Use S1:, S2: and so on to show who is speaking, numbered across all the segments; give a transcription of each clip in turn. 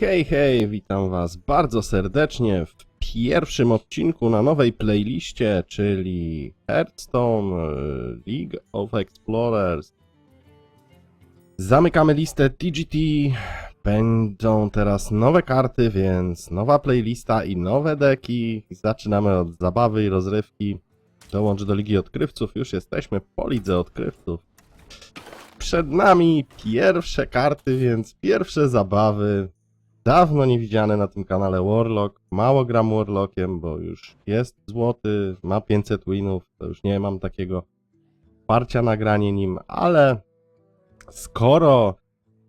S1: Hej, hej, witam was bardzo serdecznie w pierwszym odcinku na nowej playliście, czyli Hearthstone e, League of Explorers. Zamykamy listę TGT. Będą teraz nowe karty, więc nowa playlista i nowe deki. Zaczynamy od zabawy i rozrywki. Dołącz do Ligi Odkrywców. Już jesteśmy po Lidze Odkrywców. Przed nami pierwsze karty, więc pierwsze zabawy. Dawno nie widziane na tym kanale Warlock. Mało gram Warlockiem, bo już jest złoty, ma 500 winów. To już nie mam takiego parcia na granie nim, ale skoro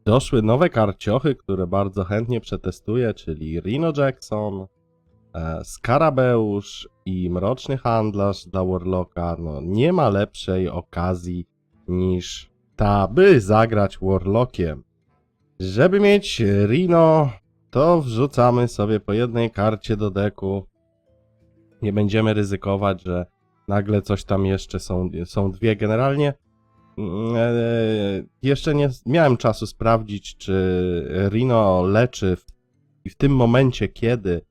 S1: doszły nowe karciochy, które bardzo chętnie przetestuję, czyli Rino Jackson, e, Skarabeusz i Mroczny Handlarz dla Warlocka, no nie ma lepszej okazji niż ta, by zagrać Warlockiem. Żeby mieć Rino, to wrzucamy sobie po jednej karcie do deku. Nie będziemy ryzykować, że nagle coś tam jeszcze są, są dwie. Generalnie mm, e, jeszcze nie miałem czasu sprawdzić, czy Rino leczy i w tym momencie, kiedy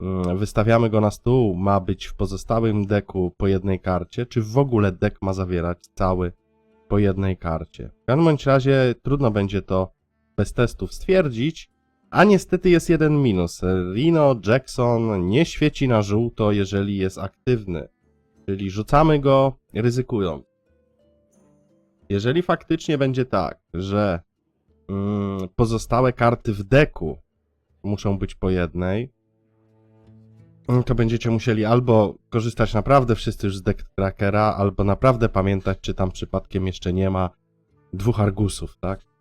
S1: mm, wystawiamy go na stół, ma być w pozostałym deku po jednej karcie, czy w ogóle dek ma zawierać cały po jednej karcie. W każdym bądź razie trudno będzie to bez testów stwierdzić, a niestety jest jeden minus. Rino Jackson nie świeci na żółto, jeżeli jest aktywny, czyli rzucamy go ryzykując. Jeżeli faktycznie będzie tak, że mm, pozostałe karty w deku muszą być po jednej, mm, to będziecie musieli albo korzystać naprawdę wszyscy już z deck trackera, albo naprawdę pamiętać, czy tam przypadkiem jeszcze nie ma dwóch argusów, tak?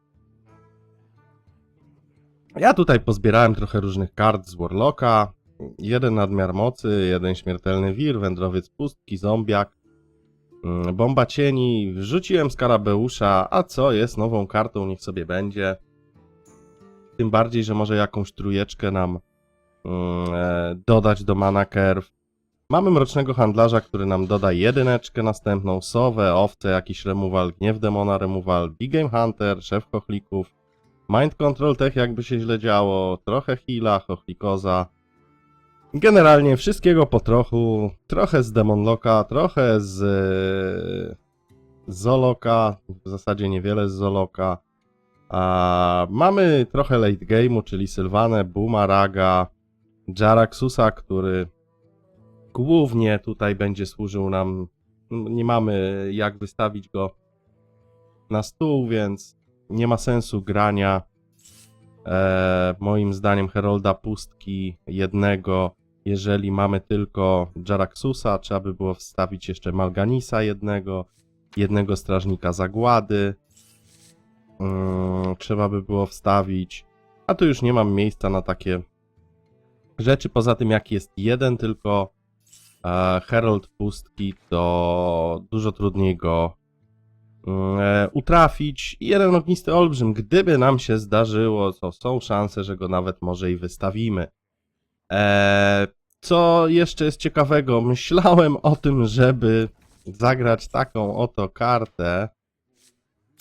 S1: Ja tutaj pozbierałem trochę różnych kart z Warlocka. Jeden nadmiar mocy, jeden śmiertelny wir, wędrowiec pustki, zombiak, mm, bomba cieni. Wrzuciłem skarabeusza, a co jest nową kartą, niech sobie będzie. Tym bardziej, że może jakąś trójeczkę nam mm, e, dodać do mana curve. Mamy mrocznego handlarza, który nam doda jedyneczkę następną, sowę, owce, jakiś removal, gniew demona removal, big game hunter, szef chochlików, mind control tech jakby się źle działo, trochę heala, chochlikoza. Generalnie wszystkiego po trochu, trochę z demonloka, trochę z Zoloka, w zasadzie niewiele z Zoloka. A, mamy trochę late game'u, czyli Sylwanę, Booma, Raga, Jaraxusa, który głównie tutaj będzie służył nam. Nie mamy jak wystawić go na stół, więc nie ma sensu grania. E, moim zdaniem Herolda Pustki jednego, jeżeli mamy tylko Jaraxusa, trzeba by było wstawić jeszcze Malganisa jednego, jednego strażnika zagłady. Mm, trzeba by było wstawić, a tu już nie mam miejsca na takie rzeczy. Poza tym, jak jest jeden tylko e, Herald Pustki, to dużo trudniej go utrafić. I jeden ognisty olbrzym, gdyby nam się zdarzyło, to są szanse, że go nawet może i wystawimy. E, co jeszcze jest ciekawego, myślałem o tym, żeby zagrać taką oto kartę,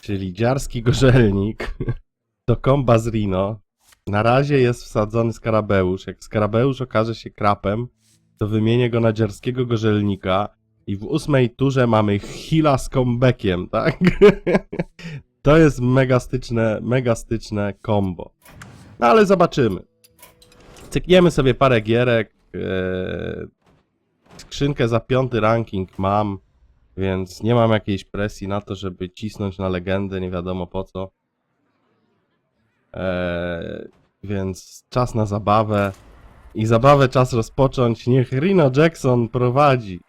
S1: czyli dziarski gorzelnik do komba z Rino. Na razie jest wsadzony skarabeusz. Jak skarabeusz okaże się krapem, to wymienię go na dziarskiego gorzelnika i w ósmej turze mamy Hila z comebackiem, tak? to jest megastyczne, megastyczne combo. No ale zobaczymy. Cykniemy sobie parę gierek. Eee, skrzynkę za piąty ranking mam, więc nie mam jakiejś presji na to, żeby cisnąć na legendę, nie wiadomo po co. Eee, więc czas na zabawę. I zabawę czas rozpocząć. Niech Rino Jackson prowadzi.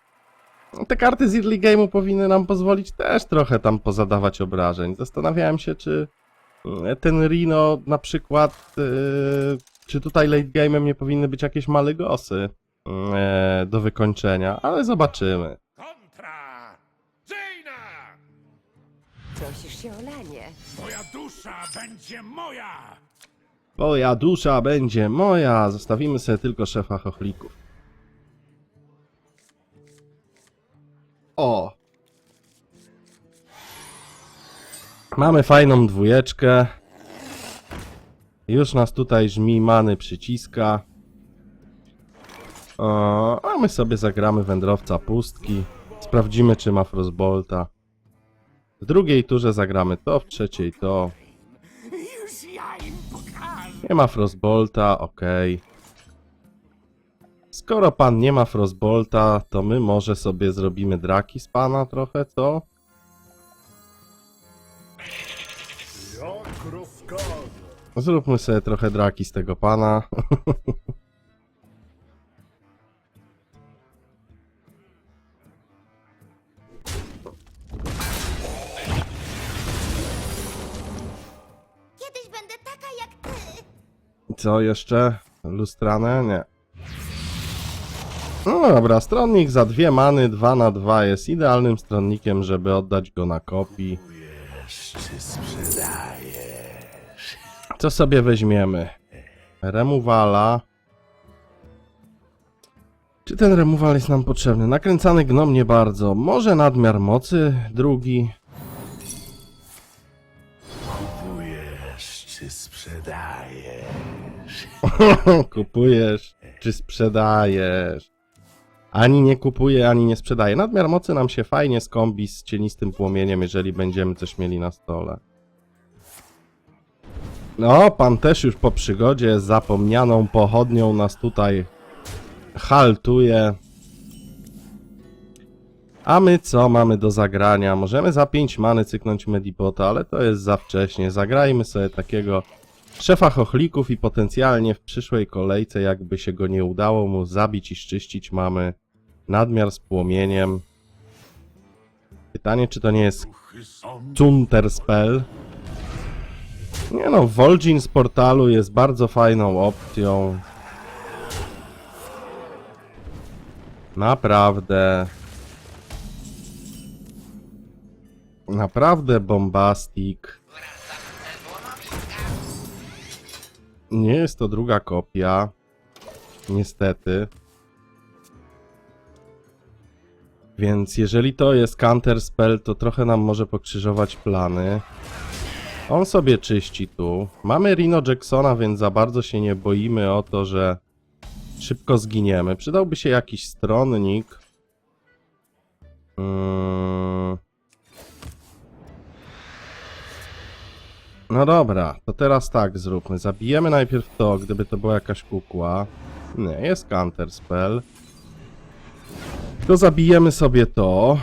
S1: Te karty z early game'u powinny nam pozwolić też trochę tam pozadawać obrażeń. Zastanawiałem się, czy mm, ten Rino na przykład, yy, czy tutaj late game'em nie powinny być jakieś malygosy yy, do wykończenia, ale zobaczymy.
S2: Kontra! Jaina!
S3: Prosisz się o lanie.
S2: Moja dusza będzie moja!
S1: Twoja dusza będzie moja. Zostawimy sobie tylko szefa chochlików. O! Mamy fajną dwójeczkę. Już nas tutaj żmijmany przyciska. O, a my sobie zagramy wędrowca pustki. Sprawdzimy, czy ma Frostbolta. W drugiej turze zagramy to, w trzeciej to. Nie ma Frostbolta, okej. Skoro pan nie ma Frostbolta, to my może sobie zrobimy draki z pana trochę, co? Zróbmy sobie trochę draki z tego pana.
S4: Kiedyś będę taka jak ty.
S1: Co jeszcze? Lustrane? Nie. No dobra, stronnik za dwie many, 2 na 2 jest idealnym stronnikiem, żeby oddać go na kopii. Co sobie weźmiemy? Remuwala. Czy ten remuwal jest nam potrzebny? Nakręcany gnom nie bardzo. Może nadmiar mocy drugi.
S2: Kupujesz czy sprzedajesz?
S1: kupujesz czy sprzedajesz. Ani nie kupuję, ani nie sprzedaję. Nadmiar mocy nam się fajnie skombi z cienistym płomieniem, jeżeli będziemy coś mieli na stole. No, pan też już po przygodzie z zapomnianą pochodnią nas tutaj haltuje. A my co mamy do zagrania? Możemy za 5 many cyknąć Medipota, ale to jest za wcześnie. Zagrajmy sobie takiego szefa chochlików i potencjalnie w przyszłej kolejce, jakby się go nie udało mu zabić i szczyścić, mamy nadmiar z płomieniem. Pytanie, czy to nie jest Cunterspell? Nie no, Vol'jin z portalu jest bardzo fajną opcją. Naprawdę. Naprawdę bombastik. Nie jest to druga kopia. Niestety. Więc jeżeli to jest counter spell, to trochę nam może pokrzyżować plany. On sobie czyści tu. Mamy Rino Jacksona, więc za bardzo się nie boimy o to, że szybko zginiemy. Przydałby się jakiś stronnik. Mm. No dobra, to teraz tak zróbmy. Zabijemy najpierw to, gdyby to była jakaś kukła. Nie, jest counter spell. To zabijemy sobie to.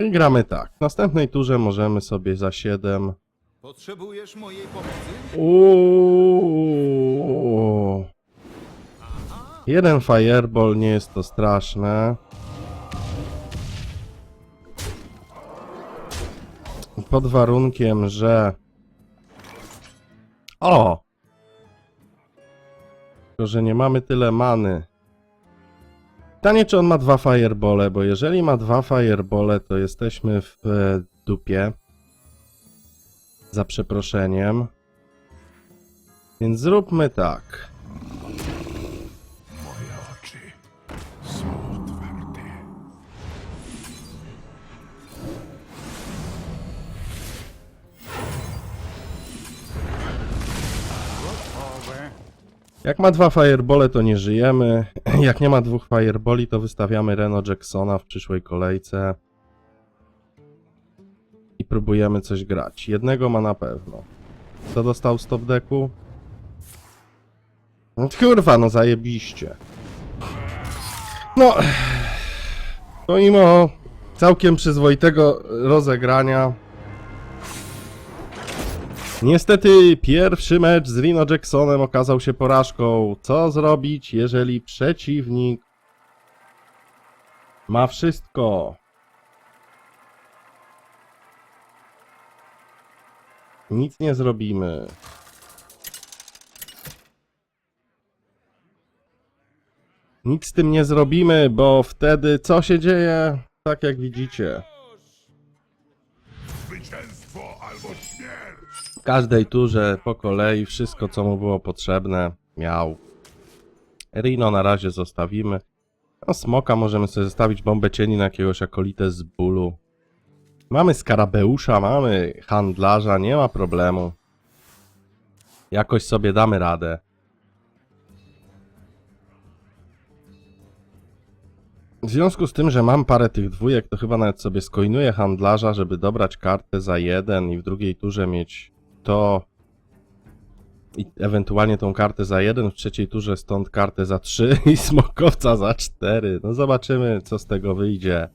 S1: I gramy tak. W następnej turze możemy sobie za 7.
S5: Potrzebujesz mojej pomocy?
S1: Uuuu. Jeden fireball nie jest to straszne. Pod warunkiem, że. O! Tylko, że nie mamy tyle many. Pytanie, czy on ma dwa firebole, bo jeżeli ma dwa firebole, to jesteśmy w e, dupie. Za przeproszeniem. Więc zróbmy tak. Jak ma dwa firebole, to nie żyjemy. Jak nie ma dwóch fireboli, to wystawiamy Reno Jacksona w przyszłej kolejce. I próbujemy coś grać. Jednego ma na pewno. Kto dostał stop decku? No kurwa, no zajebiście. No, pomimo całkiem przyzwoitego rozegrania, Niestety pierwszy mecz z Rino Jacksonem okazał się porażką. Co zrobić, jeżeli przeciwnik ma wszystko? Nic nie zrobimy. Nic z tym nie zrobimy, bo wtedy co się dzieje? Tak jak widzicie. W każdej turze po kolei wszystko, co mu było potrzebne, miał. Rino na razie zostawimy. No, smoka możemy sobie zostawić bombę cieni na jakiegoś akolitę z bólu. Mamy skarabeusza, mamy handlarza, nie ma problemu. Jakoś sobie damy radę. W związku z tym, że mam parę tych dwójek, to chyba nawet sobie skoinuję handlarza, żeby dobrać kartę za jeden i w drugiej turze mieć to i ewentualnie tą kartę za jeden, w trzeciej turze stąd kartę za trzy i smokowca za cztery. No zobaczymy, co z tego wyjdzie.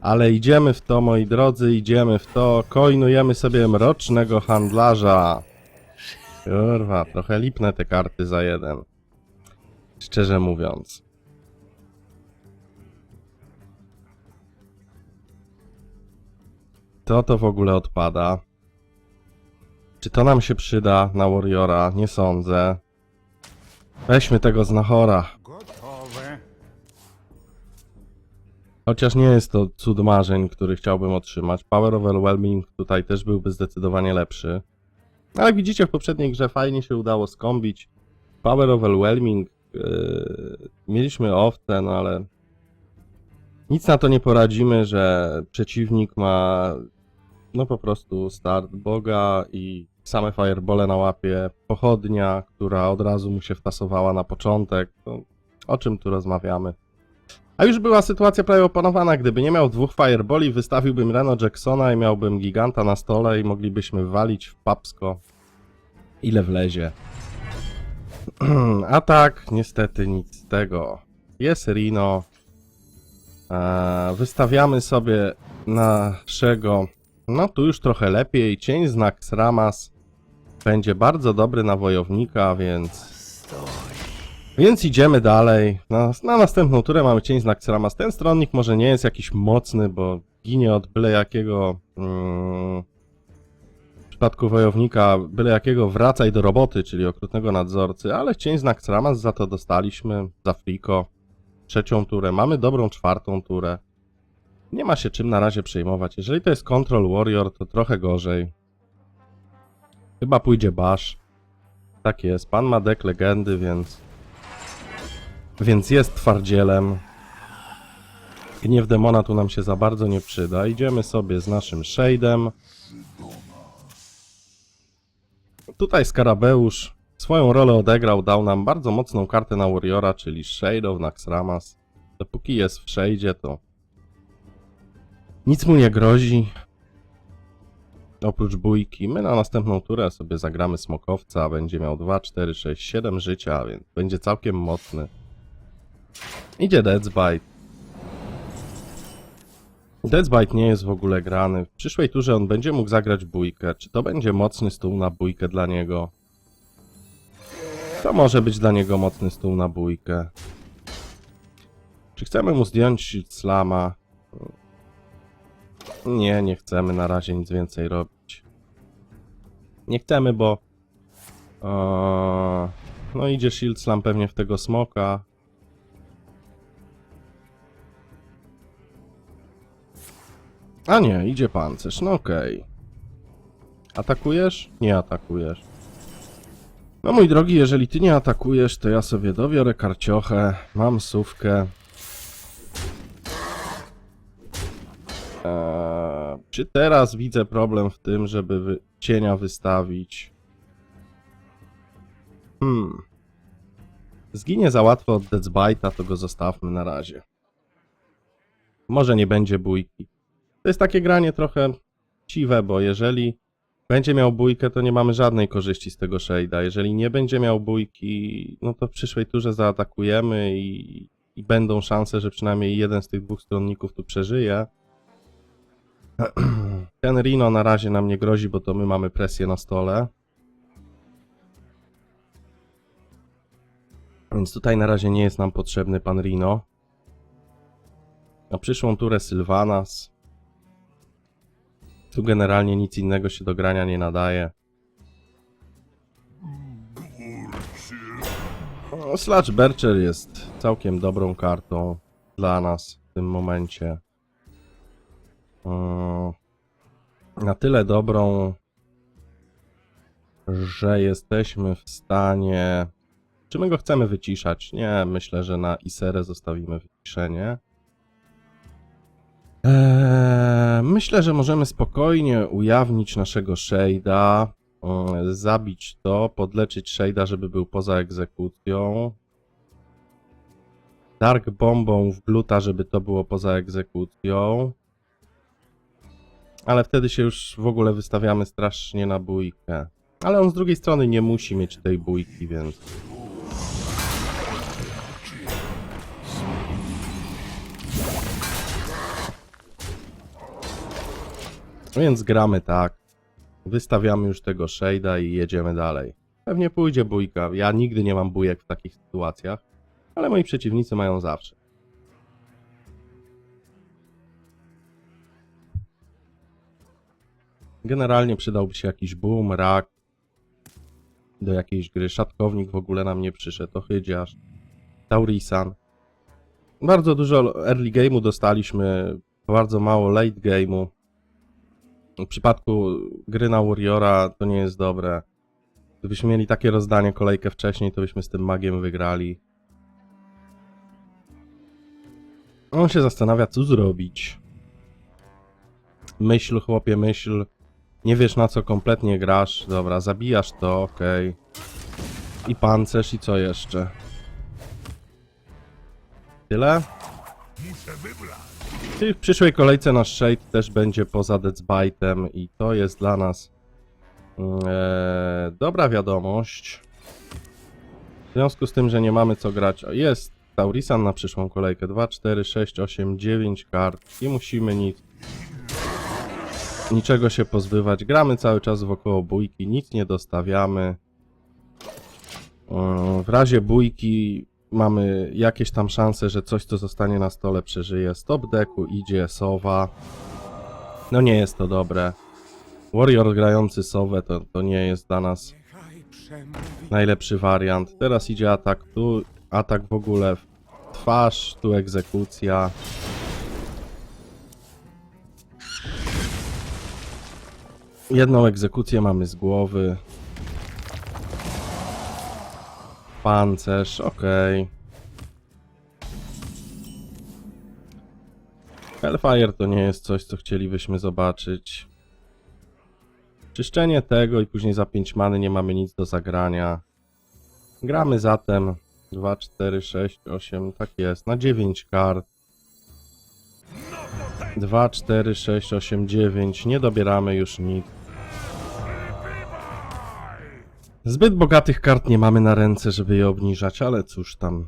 S1: Ale idziemy w to, moi drodzy, idziemy w to. Coinujemy sobie mrocznego handlarza. Kurwa, trochę lipne te karty za jeden. Szczerze mówiąc. To to w ogóle odpada. Czy to nam się przyda na Warriora? Nie sądzę. Weźmy tego znachora.
S2: Gotowe.
S1: Chociaż nie jest to cud marzeń, który chciałbym otrzymać. Power Overwhelming tutaj też byłby zdecydowanie lepszy. Ale jak widzicie, w poprzedniej grze fajnie się udało skombić. Power Overwhelming. Yy, mieliśmy owce, no ale. Nic na to nie poradzimy, że przeciwnik ma. No po prostu start Boga i same firebole na łapie. Pochodnia, która od razu mu się wtasowała na początek. No, o czym tu rozmawiamy? A już była sytuacja prawie opanowana, gdyby nie miał dwóch fireboli, wystawiłbym Reno Jacksona i miałbym giganta na stole i moglibyśmy walić w papsko ile wlezie. A tak, niestety nic z tego. Jest Rino. Eee, wystawiamy sobie naszego, no tu już trochę lepiej, cień znak Sramas. Będzie bardzo dobry na wojownika, więc więc idziemy dalej. Na, na następną turę mamy cień znak Seramas. Ten stronnik może nie jest jakiś mocny, bo ginie od byle jakiego. Mm, w przypadku wojownika, byle jakiego wracaj do roboty, czyli okrutnego nadzorcy, ale cień znak Seramas za to dostaliśmy, za Friko. Trzecią turę. Mamy dobrą czwartą turę. Nie ma się czym na razie przejmować. Jeżeli to jest Control Warrior, to trochę gorzej. Chyba pójdzie Bash. Tak jest. Pan ma dek legendy, więc więc jest twardzielem. Gniew demona tu nam się za bardzo nie przyda. Idziemy sobie z naszym Shade'em. Tutaj Skarabeusz swoją rolę odegrał, dał nam bardzo mocną kartę na Warriora, czyli Shade of Naxxramas. Dopóki jest w Shade'zie, to nic mu nie grozi. Oprócz bójki, my na następną turę sobie zagramy Smokowca, będzie miał 2, 4, 6, 7 życia, więc będzie całkiem mocny. Idzie Deathbite. Deathbite nie jest w ogóle grany. W przyszłej turze on będzie mógł zagrać bójkę. Czy to będzie mocny stół na bójkę dla niego? To może być dla niego mocny stół na bójkę. Czy chcemy mu zdjąć slama? Nie, nie chcemy na razie nic więcej robić. Nie chcemy, bo... No idzie Shield Slam pewnie w tego smoka. A nie, idzie pancerz, no okej. Atakujesz? Nie atakujesz. No mój drogi, jeżeli ty nie atakujesz, to ja sobie dobiorę karciochę, mam sówkę. Eee, czy teraz widzę problem w tym, żeby wy cienia wystawić? Hmm. Zginie za łatwo od Deathbite'a, to go zostawmy na razie. Może nie będzie bójki. To jest takie granie trochę siwe, bo jeżeli będzie miał bójkę, to nie mamy żadnej korzyści z tego shade'a. Jeżeli nie będzie miał bójki, no to w przyszłej turze zaatakujemy i, i będą szanse, że przynajmniej jeden z tych dwóch stronników tu przeżyje. Ten Rino na razie nam nie grozi, bo to my mamy presję na stole. Więc tutaj na razie nie jest nam potrzebny pan Rino. Na przyszłą turę Sylvanas. Tu generalnie nic innego się do grania nie nadaje. Sludge Bercher jest całkiem dobrą kartą dla nas w tym momencie. Na tyle dobrą, że jesteśmy w stanie. Czy my go chcemy wyciszać? Nie, myślę, że na Iserę zostawimy wyciszenie. Eee, myślę, że możemy spokojnie ujawnić naszego Shade'a, zabić to, podleczyć Shade'a, żeby był poza egzekucją. Dark bombą w gluta, żeby to było poza egzekucją. Ale wtedy się już w ogóle wystawiamy strasznie na bójkę. Ale on z drugiej strony nie musi mieć tej bójki, więc... Więc gramy tak. Wystawiamy już tego shade'a i jedziemy dalej. Pewnie pójdzie bójka. Ja nigdy nie mam bójek w takich sytuacjach, ale moi przeciwnicy mają zawsze. Generalnie przydałby się jakiś boom, rak do jakiejś gry. Szatkownik w ogóle nam nie przyszedł, ochydziarz. Taurisan. Bardzo dużo early game'u dostaliśmy, bardzo mało late game'u. W przypadku gry na Warriora to nie jest dobre. Gdybyśmy mieli takie rozdanie kolejkę wcześniej, to byśmy z tym magiem wygrali. On się zastanawia, co zrobić. Myśl, chłopie, myśl. Nie wiesz na co kompletnie grasz. Dobra, zabijasz to, okej. I pancerz, i co jeszcze? Tyle? Czyli w przyszłej kolejce nasz Shade też będzie poza Deathbite'em i to jest dla nas mm, e, dobra wiadomość. W związku z tym, że nie mamy co grać, jest Taurisan na przyszłą kolejkę 2, 4, 6, 8, 9 kart i musimy nic niczego się pozbywać. Gramy cały czas wokoło bójki, nic nie dostawiamy. Mm, W razie bójki mamy jakieś tam szanse, że coś, co zostanie na stole, przeżyje. Stop decku idzie Sowa. No nie jest to dobre. Warrior grający Sowę to, to nie jest dla nas najlepszy wariant. Teraz idzie atak tu, atak w ogóle w twarz, tu egzekucja. Jedną egzekucję mamy z głowy. Pancerz, okej. Hellfire to nie jest coś, co chcielibyśmy zobaczyć. Czyszczenie tego i później za 5 many nie mamy nic do zagrania. Gramy zatem 2, 4, 6, 8, tak jest, na 9 kart. 2, 4, 6, 8, 9. Nie dobieramy już nic. Zbyt bogatych kart nie mamy na ręce, żeby je obniżać, ale cóż tam.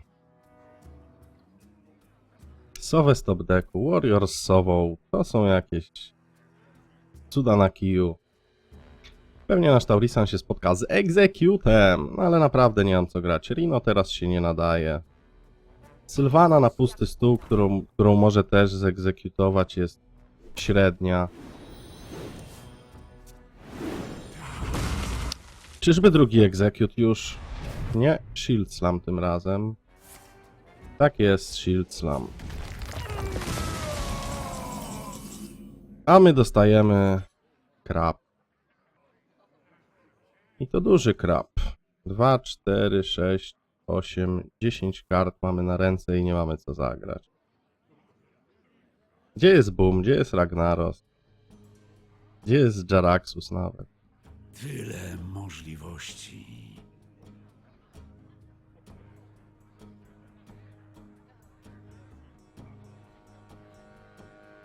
S1: Sowę stop decku, Warrior z Sową, to są jakieś cuda na kiju. Pewnie nasz Taurisan się spotka z Executem, ale naprawdę nie mam co grać. Rino teraz się nie nadaje. Sylwana na pusty stół, którą, którą może też zegzekutować jest średnia. Czyżby drugi Execute już? Nie, Shield Slam tym razem. Tak jest, Shield Slam. A my dostajemy krab. I to duży krab. 2, 4, 6, 8, 10 kart mamy na ręce i nie mamy co zagrać. Gdzie jest Boom? Gdzie jest Ragnaros? Gdzie jest Jaraxus nawet?
S2: Tyle możliwości.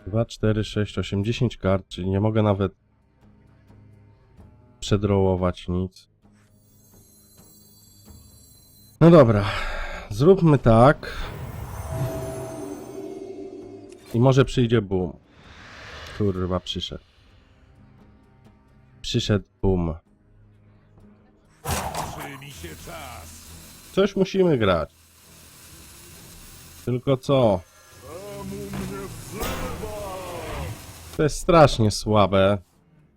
S1: Dwa, cztery, sześć, osiem, dziesięć kart, czyli nie mogę nawet przedrołować nic. No dobra, zróbmy tak. I może przyjdzie boom. Kurwa, przyszedł. Przyszedł boom. Coś musimy grać. Tylko co? To jest strasznie słabe.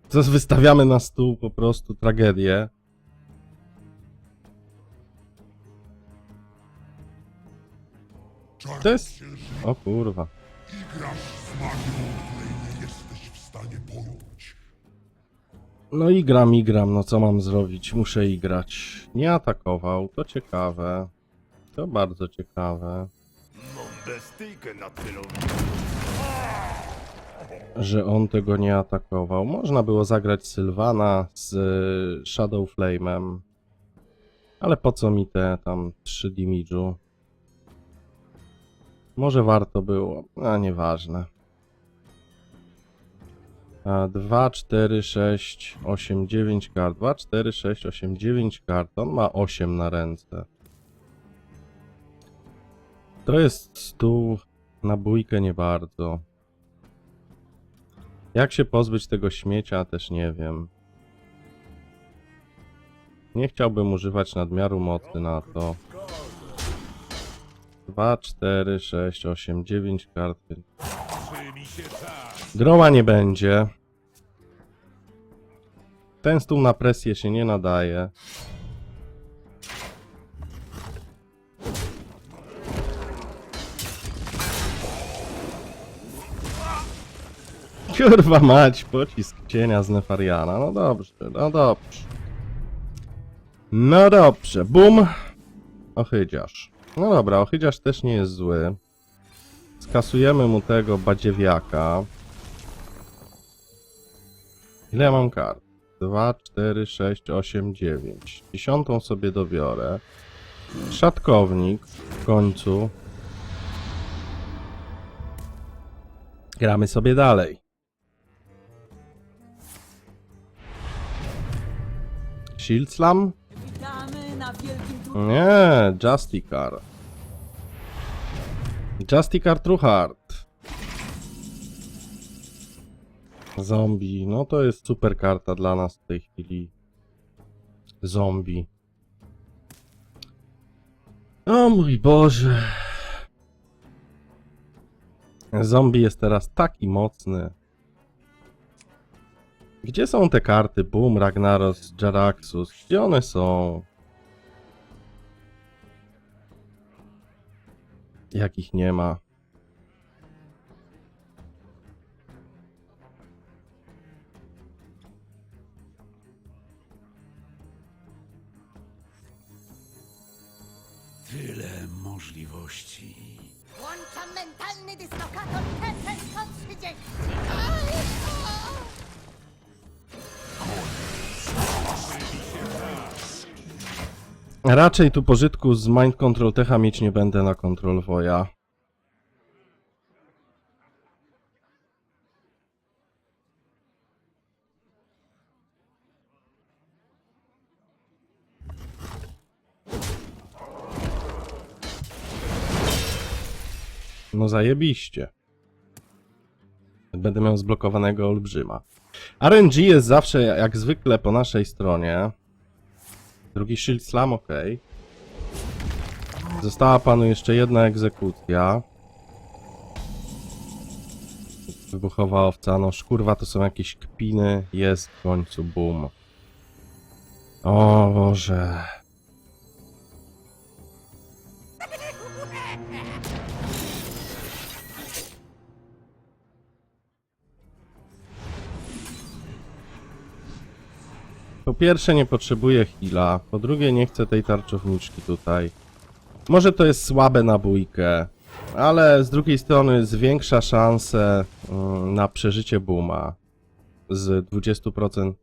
S1: To wystawiamy na stół po prostu tragedię. To jest... O kurwa.
S2: Grasz z magią, której nie jesteś w stanie pojąć.
S1: No i gram, i gram, no co mam zrobić? Muszę i grać. Nie atakował, to ciekawe. To bardzo ciekawe. Że on tego nie atakował. Można było zagrać Sylwana z y, Shadow Flame'em. Ale po co mi te tam 3 damage'u? Może warto było, a nieważne. A 2, 4, 6, 8, 9 kart. 2, 4, 6, 8, 9 kart. On ma 8 na ręce. To jest stół na bójkę nie bardzo. Jak się pozbyć tego śmiecia, też nie wiem. Nie chciałbym używać nadmiaru mocy na to. 2, 4, 6, 8, 9 kart. Droła nie będzie. Ten stół na presję się nie nadaje. Kurwa mać, pocisk cienia z Nefariana. No dobrze, no dobrze. No dobrze, bum. Ochydziarz. No dobra, ochydziarz też nie jest zły. Skasujemy mu tego badziewiaka. Ile ja mam kart? 2, 4, 6, 8, 9. Dziesiątą sobie dobiorę. Szatkownik w końcu. Gramy sobie dalej. Shield Slam? Nie, Justicar. Justicar True Zombie, no to jest super karta dla nas w tej chwili. Zombie. O mój Boże. Zombie jest teraz taki mocny. Gdzie są te karty? Boom, Ragnaros, Jaraxus. Gdzie one są? Jakich nie ma. Raczej tu pożytku z Mind Control Techa mieć nie będę na Control Voya. No zajebiście. Będę miał zblokowanego olbrzyma. RNG jest zawsze jak zwykle po naszej stronie. Drugi shield slam, ok. Została panu jeszcze jedna egzekucja. Wybuchowa owca, no szkurwa to są jakieś kpiny. Jest w końcu, boom. O Boże. Po pierwsze nie potrzebuję heala, po drugie nie chcę tej tarczowniczki tutaj. Może to jest słabe na bójkę, ale z drugiej strony zwiększa szanse mm, na przeżycie booma. Z 20%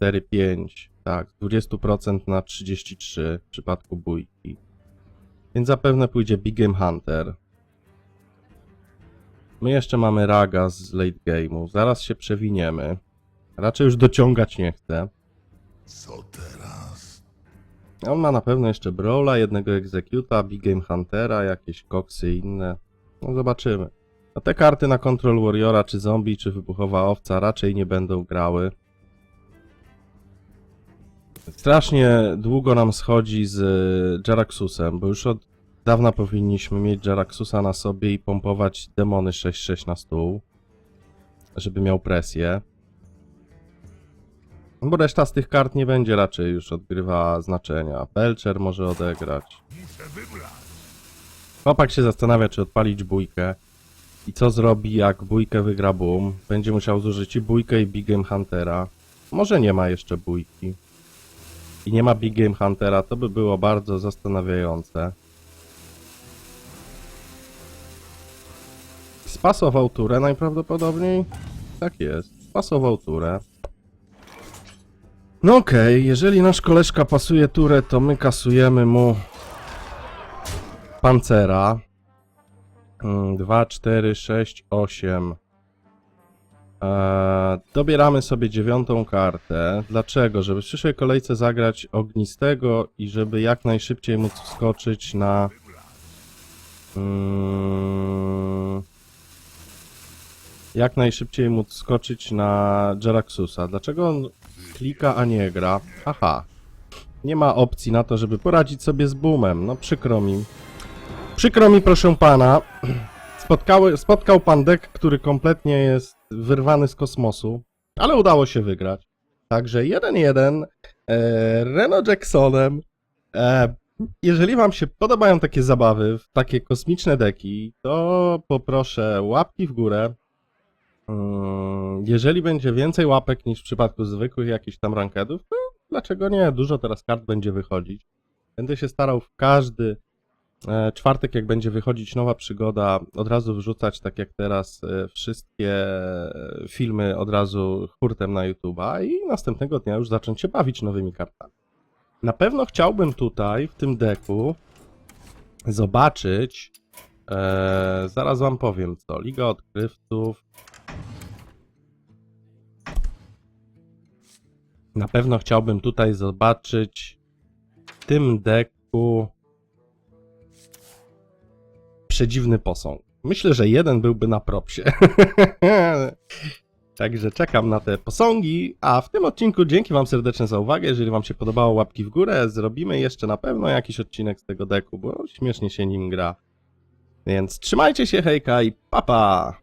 S1: 4-5, tak, z 20% na 33 w przypadku bójki. Więc zapewne pójdzie Big Game Hunter. My jeszcze mamy Raga z late game'u, zaraz się przewiniemy. Raczej już dociągać nie chcę.
S2: Co teraz?
S1: On ma na pewno jeszcze Brawla, jednego Executa, Big Game Huntera, jakieś koksy inne. No zobaczymy. A te karty na Control Warriora, czy Zombie, czy Wybuchowa Owca raczej nie będą grały. Strasznie długo nam schodzi z e, Jaraxusem, bo już od dawna powinniśmy mieć Jaraxusa na sobie i pompować demony 6-6 na stół, żeby miał presję. Bo reszta z tych kart nie będzie raczej już odgrywała znaczenia. Belcher może odegrać. Chłopak się zastanawia, czy odpalić bójkę. I co zrobi, jak bójkę wygra Boom. Będzie musiał zużyć i bójkę, i Big Game Huntera. Może nie ma jeszcze bójki. I nie ma Big Game Huntera, to by było bardzo zastanawiające. Spasował turę najprawdopodobniej. Tak jest, spasował turę. No okej, jeżeli nasz koleżka pasuje turę, to my kasujemy mu pancera. 2, 4, 6, 8. Eee, dobieramy sobie dziewiątą kartę. Dlaczego? Żeby w przyszłej kolejce zagrać ognistego i żeby jak najszybciej móc wskoczyć na. Mm, jak najszybciej móc wskoczyć na Jeraxusa. Dlaczego on klika, a nie gra? Aha. Nie ma opcji na to, żeby poradzić sobie z boomem. No przykro mi. Przykro mi, proszę pana. Spotkały, spotkał pan dek, który kompletnie jest wyrwany z kosmosu, ale udało się wygrać. Także 1-1 e, Reno Jacksonem. E, jeżeli wam się podobają takie zabawy, takie kosmiczne deki, to poproszę łapki w górę. Mm, Jeżeli będzie więcej łapek niż w przypadku zwykłych jakichś tam rankedów, to dlaczego nie? Dużo teraz kart będzie wychodzić. Będę się starał w każdy e, czwartek, jak będzie wychodzić nowa przygoda, od razu wrzucać, tak jak teraz, e, wszystkie e, filmy od razu hurtem na YouTube'a i następnego dnia już zacząć się bawić nowymi kartami. Na pewno chciałbym tutaj, w tym deku, zobaczyć, zaraz wam powiem co, Liga Odkrywców, Na pewno chciałbym tutaj zobaczyć w tym deku przedziwny posąg. Myślę, że jeden byłby na propsie. Także czekam na te posągi, a w tym odcinku dzięki wam serdecznie za uwagę. Jeżeli wam się podobało, łapki w górę. Zrobimy jeszcze na pewno jakiś odcinek z tego deku, bo śmiesznie się nim gra. Więc trzymajcie się, hejka i papa!